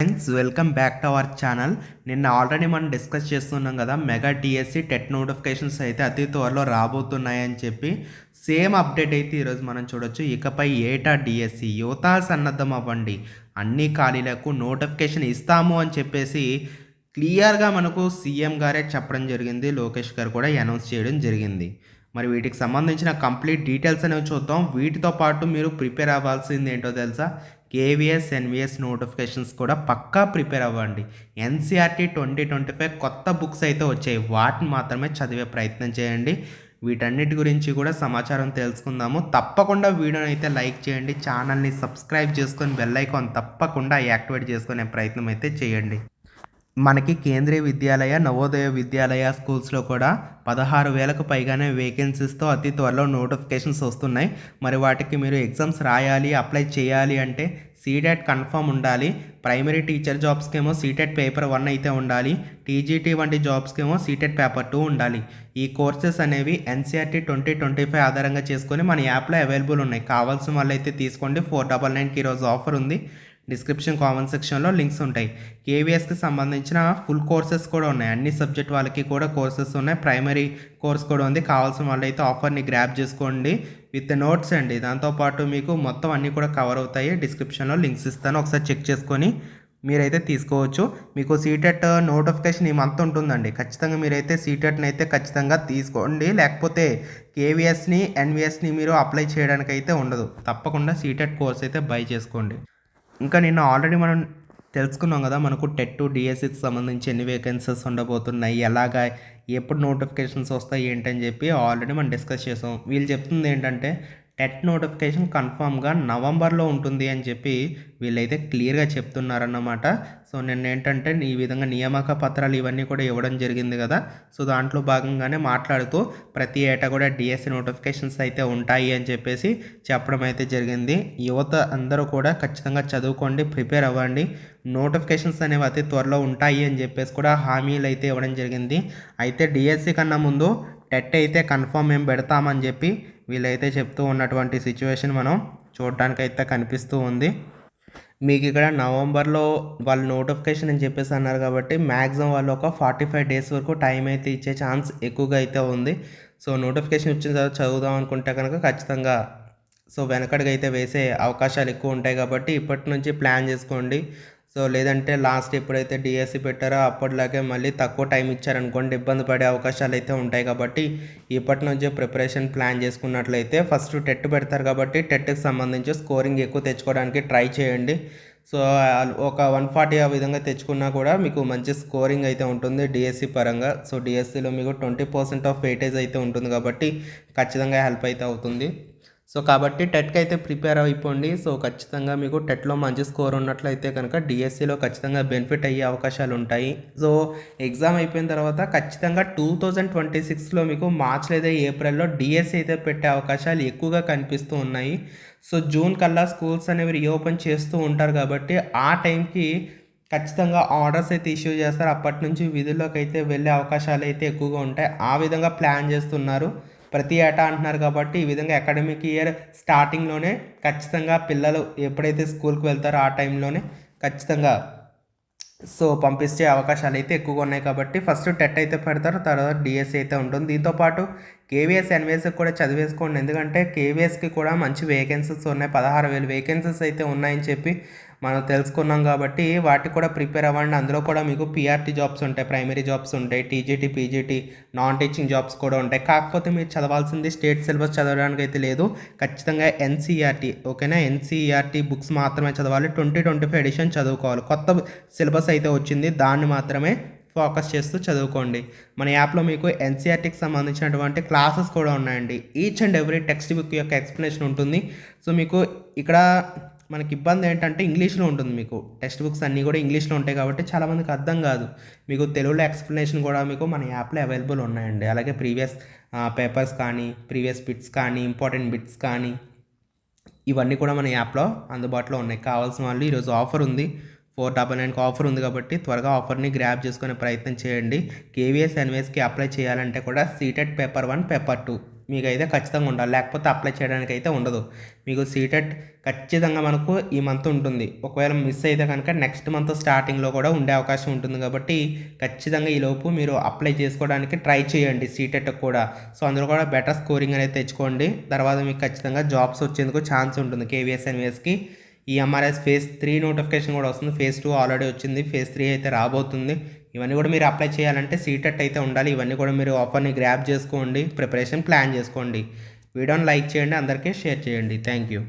Friends welcome back to our channel నిన్న already మనం discuss చేస్తున్నాం కదా మెగా డిఎస్సి టెట్ నోటిఫికేషన్స్ అయితే అతి త్వరలో రాబోతున్నాయని చెప్పి. సేమ్ అప్డేట్ అయితే ఈరోజు మనం చూడొచ్చు. ఇకపై ఏటా డిఎస్సి యువత సన్నద్ధం అవ్వండి. అన్ని ఖాళీలకు నోటిఫికేషన్ ఇస్తాము అని చెప్పేసి క్లియర్గా మనకు సీఎం గారే చెప్పడం జరిగింది. లోకేష్ గారు కూడా అనౌన్స్ చేయడం జరిగింది. మరి వీటికి సంబంధించిన కంప్లీట్ డీటెయిల్స్ అనేవి చూద్దాం. వీటితో పాటు మీరు ప్రిపేర్ అవ్వాల్సింది ఏంటో తెలుసా? కేవీఎస్ ఎన్విఎస్ నోటిఫికేషన్స్ కూడా పక్కా ప్రిపేర్ అవ్వండి. ఎన్సీఆర్టీ ట్వంటీ ట్వంటీ ఫైవ్ కొత్త బుక్స్ అయితే వచ్చాయి. వాటిని మాత్రమే చదివే ప్రయత్నం చేయండి. వీటన్నిటి గురించి కూడా సమాచారం తెలుసుకుందాము. తప్పకుండా వీడియోని అయితే లైక్ చేయండి. ఛానల్ని సబ్స్క్రైబ్ చేసుకొని బెల్ ఐకాన్ తప్పకుండా యాక్టివేట్ చేసుకునే ప్రయత్నం అయితే చేయండి. మనకి కేంద్రీయ విద్యాలయ నవోదయ విద్యాలయ స్కూల్స్లో కూడా పదహారు వేలకు పైగానే వేకెన్సీస్తో అతి త్వరలో నోటిఫికేషన్స్ వస్తున్నాయి. మరి వాటికి మీరు ఎగ్జామ్స్ రాయాలి అప్లై చేయాలి అంటే సీటెట్ కన్ఫర్మ్ ఉండాలి. ప్రైమరీ టీచర్ జాబ్స్కేమో సీటెట్ పేపర్ వన్ అయితే ఉండాలి. టీజీటీ వంటి జాబ్స్కేమో సీటెట్ పేపర్ టూ ఉండాలి. ఈ కోర్సెస్ అనేవి ఎన్సీఆర్టీ ట్వంటీ ట్వంటీ ఫైవ్ ఆధారంగా చేసుకొని మన యాప్లో అవైలబుల్ ఉన్నాయి. కావాల్సిన వాళ్ళు అయితే తీసుకోండి. ఫోర్ డబల్ నైన్కి ఈరోజు ఆఫర్ ఉంది. డిస్క్రిప్షన్ కామెంట్ సెక్షన్లో లింక్స్ ఉంటాయి. కేవీఎస్కి సంబంధించిన ఫుల్ కోర్సెస్ కూడా ఉన్నాయి. అన్ని సబ్జెక్ట్ వాళ్ళకి కూడా కోర్సెస్ ఉన్నాయి. ప్రైమరీ కోర్స్ కూడా ఉంది. కావాల్సిన వాళ్ళైతే ఆఫర్ని గ్రాప్ చేసుకోండి. విత్ నోట్స్ అండి. దాంతోపాటు మీకు మొత్తం అన్నీ కూడా కవర్ అవుతాయి. డిస్క్రిప్షన్లో లింక్స్ ఇస్తాను. ఒకసారి చెక్ చేసుకొని మీరైతే తీసుకోవచ్చు. మీకు సీటెట్ నోటిఫికేషన్ ఈ మంత్ ఉంటుందండి. ఖచ్చితంగా మీరైతే సీటెట్ని అయితే ఖచ్చితంగా తీసుకోండి. లేకపోతే కేవీఎస్ని ఎన్విఎస్ని మీరు అప్లై చేయడానికి అయితే ఉండదు. తప్పకుండా సీటెట్ కోర్స్ అయితే బై చేసుకోండి. ఇంకా నిన్న ఆల్రెడీ మనం తెలుసుకున్నాం కదా మనకు టెట్ డిఎస్సికి సంబంధించి ఎన్ని వేకెన్సీస్ ఉండబోతున్నాయి ఎలాగా ఎప్పుడు నోటిఫికేషన్స్ వస్తాయి ఏంటని చెప్పి ఆల్రెడీ మనం డిస్కస్ చేసాం. వీళ్ళు చెప్తుంది ఏంటంటే టెట్ నోటిఫికేషన్ కన్ఫామ్గా నవంబర్లో ఉంటుంది అని చెప్పి వీళ్ళైతే క్లియర్గా చెప్తున్నారన్నమాట. సో నిన్న ఏంటంటే ఈ విధంగా నియామక పత్రాలు ఇవన్నీ కూడా ఇవ్వడం జరిగింది కదా. సో దాంట్లో భాగంగానే మాట్లాడుతూ ప్రతి ఏటా కూడా డిఎస్సి నోటిఫికేషన్స్ అయితే ఉంటాయి అని చెప్పేసి చెప్పడం అయితే జరిగింది. యువత అందరూ కూడా ఖచ్చితంగా చదువుకోండి ప్రిపేర్ అవ్వండి. నోటిఫికేషన్స్ అనేవి అతి త్వరలో ఉంటాయి అని చెప్పేసి కూడా హామీలు అయితే ఇవ్వడం జరిగింది. అయితే డిఎస్సి కన్నా ముందు టెట్ అయితే కన్ఫామ్ మేము పెడతామని చెప్పి వీళ్ళైతే చెప్తూ ఉన్నటువంటి సిచ్యువేషన్ మనం చూడడానికి అయితే కనిపిస్తూ ఉంది. మీకు ఇక్కడ నవంబర్లో వాళ్ళు నోటిఫికేషన్ అని చెప్పేసి అన్నారు కాబట్టి మ్యాక్సిమం వాళ్ళు ఒక ఫార్టీ ఫైవ్ డేస్ వరకు టైం అయితే ఇచ్చే ఛాన్స్ ఎక్కువగా అయితే ఉంది. సో నోటిఫికేషన్ వచ్చిన తర్వాత చదువుదాం అనుకుంటే కనుక ఖచ్చితంగా సో వెనకడికి అయితే వేసే అవకాశాలు ఎక్కువ ఉంటాయి కాబట్టి ఇప్పటి నుంచి ప్లాన్ చేసుకోండి. సో లేదంటే లాస్ట్ ఎప్పుడైతే డిఎస్సి పెట్టారో అప్పటిలాగే మళ్ళీ తక్కువ టైం ఇచ్చారనుకోండి ఇబ్బంది పడే అవకాశాలు అయితే ఉంటాయి కాబట్టి ఇప్పటి నుంచే ప్రిపరేషన్ ప్లాన్ చేసుకున్నట్లయితే ఫస్ట్ టెట్ పెడతారు కాబట్టి టెట్కి సంబంధించి స్కోరింగ్ ఎక్కువ తెచ్చుకోవడానికి ట్రై చేయండి. సో ఒక వన్ ఫార్టీ ఆ విధంగా తెచ్చుకున్నా కూడా మీకు మంచి స్కోరింగ్ అయితే ఉంటుంది డిఎస్సి పరంగా. సో డిఎస్సిలో మీకు ట్వంటీ పర్సెంట్ ఆఫ్ వెయిటేజ్ అయితే ఉంటుంది కాబట్టి ఖచ్చితంగా హెల్ప్ అయితే అవుతుంది. సో కాబట్టి టెట్కి అయితే ప్రిపేర్ అయిపోండి. సో ఖచ్చితంగా మీకు టెట్లో మంచి స్కోర్ ఉన్నట్లయితే కనుక డిఎస్సిలో ఖచ్చితంగా బెనిఫిట్ అయ్యే అవకాశాలు ఉంటాయి. సో ఎగ్జామ్ అయిపోయిన తర్వాత ఖచ్చితంగా టూ థౌజండ్ ట్వంటీ సిక్స్లో మీకు మార్చ్ లేదా ఏప్రిల్లో డిఎస్సి అయితే పెట్టే అవకాశాలు ఎక్కువగా కనిపిస్తూ ఉన్నాయి. సో జూన్ కల్లా స్కూల్స్ అనేవి రీఓపెన్ చేస్తూ ఉంటారు కాబట్టి ఆ టైంకి ఖచ్చితంగా ఆర్డర్స్ అయితే ఇష్యూ చేస్తారు. అప్పటి నుంచి విధుల్లోకి అయితే వెళ్ళే అవకాశాలు అయితే ఎక్కువగా ఉంటాయి. ఆ విధంగా ప్లాన్ చేస్తున్నారు. ప్రతి ఏటా అంటున్నారు కాబట్టి ఈ విధంగా అకాడమిక్ ఇయర్ స్టార్టింగ్లోనే ఖచ్చితంగా పిల్లలు ఎప్పుడైతే స్కూల్కి వెళ్తారో ఆ టైంలోనే ఖచ్చితంగా సో పంపించే అవకాశాలు అయితే ఎక్కువగా ఉన్నాయి కాబట్టి ఫస్ట్ టెట్ అయితే పెడతారు తర్వాత డిఎస్సి అయితే ఉంటుంది. దీంతోపాటు కేవీఎస్ ఎన్వీఎస్కి కూడా చదివేసుకోండి. ఎందుకంటే కేవీఎస్కి కూడా మంచి వేకెన్సీస్ ఉన్నాయి. పదహారు వేలు వేకెన్సీస్ అయితే ఉన్నాయని చెప్పి మనం తెలుసుకున్నాం కాబట్టి వాటికి కూడా ప్రిపేర్ అవ్వండి. అందులో కూడా మీకు పిఆర్టీ జాబ్స్ ఉంటాయి ప్రైమరీ జాబ్స్ ఉంటాయి TGT PGT non teaching jobs కూడా ఉంటాయి. కాకపోతే మీరు చదవాల్సింది స్టేట్ సిలబస్ చదవడానికి అయితే లేదు. ఖచ్చితంగా ఎన్సీఆర్టీ ఓకేనా? ఎన్సీఆర్టీ బుక్స్ మాత్రమే చదవాలి. ట్వంటీ ట్వంటీ ఫైవ్ ఎడిషన్ చదువుకోవాలి. కొత్త సిలబస్ అయితే వచ్చింది. దాన్ని మాత్రమే ఫోకస్ చేస్తూ చదువుకోండి. మన యాప్లో మీకు ఎన్సీఆర్టీకి సంబంధించినటువంటి క్లాసెస్ కూడా ఉన్నాయండి. Each and every text book యొక్క ఎక్స్ప్లెనేషన్ ఉంటుంది. సో మీకు ఇక్కడ మనకి ఇబ్బంది ఏంటంటే ఇంగ్లీష్లో ఉంటుంది మీకు. టెక్స్ట్ బుక్స్ అన్నీ కూడా ఇంగ్లీష్లో ఉంటాయి కాబట్టి చాలామందికి అర్థం కాదు. మీకు తెలుగులో ఎక్స్ప్లెనేషన్ కూడా మీకు మన యాప్లో అవైలబుల్ ఉన్నాయండి. అలాగే ప్రీవియస్ పేపర్స్ కానీ ప్రీవియస్ బిట్స్ కానీ ఇంపార్టెంట్ బిట్స్ కానీ ఇవన్నీ కూడా మన యాప్లో అందుబాటులో ఉన్నాయి. కావాల్సిన వాళ్ళు ఈరోజు ఆఫర్ ఉంది. ఫోర్ డబల్ నైన్కి ఆఫర్ ఉంది కాబట్టి త్వరగా ఆఫర్ని గ్రాప్ చేసుకునే ప్రయత్నం చేయండి. కేవీఎస్ ఎన్వీఎస్కి అప్లై చేయాలంటే కూడా CTET paper one paper two. మీకైతే ఖచ్చితంగా ఉండాలి. లేకపోతే అప్లై చేయడానికి అయితే ఉండదు. మీకు సీటెట్ ఖచ్చితంగా మనకు ఈ మంత్ ఉంటుంది. ఒకవేళ మిస్ అయితే కనుక నెక్స్ట్ మంత్ స్టార్టింగ్లో కూడా ఉండే అవకాశం ఉంటుంది కాబట్టి ఖచ్చితంగా ఈ లోపు మీరు అప్లై చేసుకోవడానికి ట్రై చేయండి సీటెట్ కూడా. సో అందులో కూడా బెటర్ స్కోరింగ్ అనేది తెచ్చుకోండి. తర్వాత మీకు ఖచ్చితంగా జాబ్స్ వచ్చేందుకు ఛాన్స్ ఉంటుంది. కేవీఎస్ ఎన్విఎస్కి ఈ ఎంఆర్ఎస్ ఫేజ్ త్రీ నోటిఫికేషన్ కూడా వస్తుంది. ఫేజ్ టూ ఆల్రెడీ వచ్చింది. ఫేజ్ త్రీ అయితే రాబోతుంది. ఇవన్నీ కూడా మీరు అప్లై చేయాలంటే సీటెట్ అయితే ఉండాలి. ఇవన్నీ కూడా మీరు ఆఫర్ని గ్రాప్ చేసుకోండి. ప్రిపరేషన్ ప్లాన్ చేసుకోండి. వీడియోని లైక్ చేయండి. అందరికీ షేర్ చేయండి. Thank you